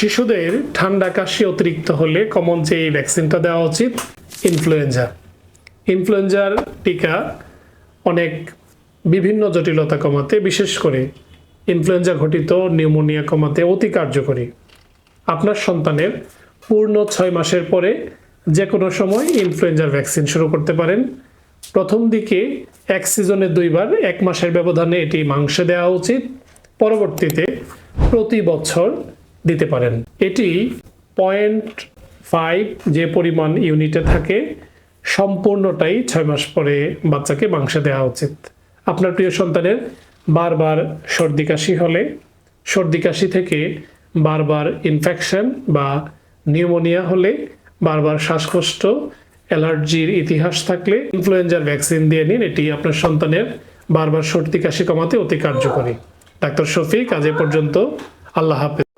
শিশুদের ঠান্ডা কাশি অতিরিক্ত হলে কমন যে এই ভ্যাকসিনটা দেওয়া উচিত ইনফ্লুয়েঞ্জা ইনফ্লুয়েঞ্জার টিকা অনেক বিভিন্ন জটিলতা কমাতে, বিশেষ করে ইনফ্লুয়েঞ্জা ঘটিত নিউমোনিয়া কমাতে অতি কার্যকরী। আপনার সন্তানের পূর্ণ ছয় মাসের পরে যে কোনো সময় ইনফ্লুয়েঞ্জার ভ্যাকসিন শুরু করতে পারেন। প্রথম দিকে এক সিজনে দুইবার, এক মাসের ব্যবধানে এটি মাংসে দেওয়া উচিত। পরবর্তীতে প্রতি বছর দিতে পারেন। এটি পয়েন্ট ফাইভ যে পরিমাণ ইউনিটে থাকে, সম্পূর্ণটাই ছয় মাস পরে বাচ্চাকে মাংসে দেওয়া উচিত। আপনার প্রিয় সন্তানের বারবার সর্দি কাশি হলে, সর্দি কাশি থেকে বারবার ইনফেকশন বা নিউমোনিয়া হলে, বারবার শ্বাসকষ্ট, অ্যালার্জির ইতিহাস থাকলে ইনফ্লুয়েঞ্জার ভ্যাকসিন দিয়ে নিন। এটি আপনার সন্তানের বারবার সর্দি কাশি কমাতে অতি কার্যকরী। ডাক্তার শফিক, আজ এ পর্যন্ত। আল্লাহ হাফেজ।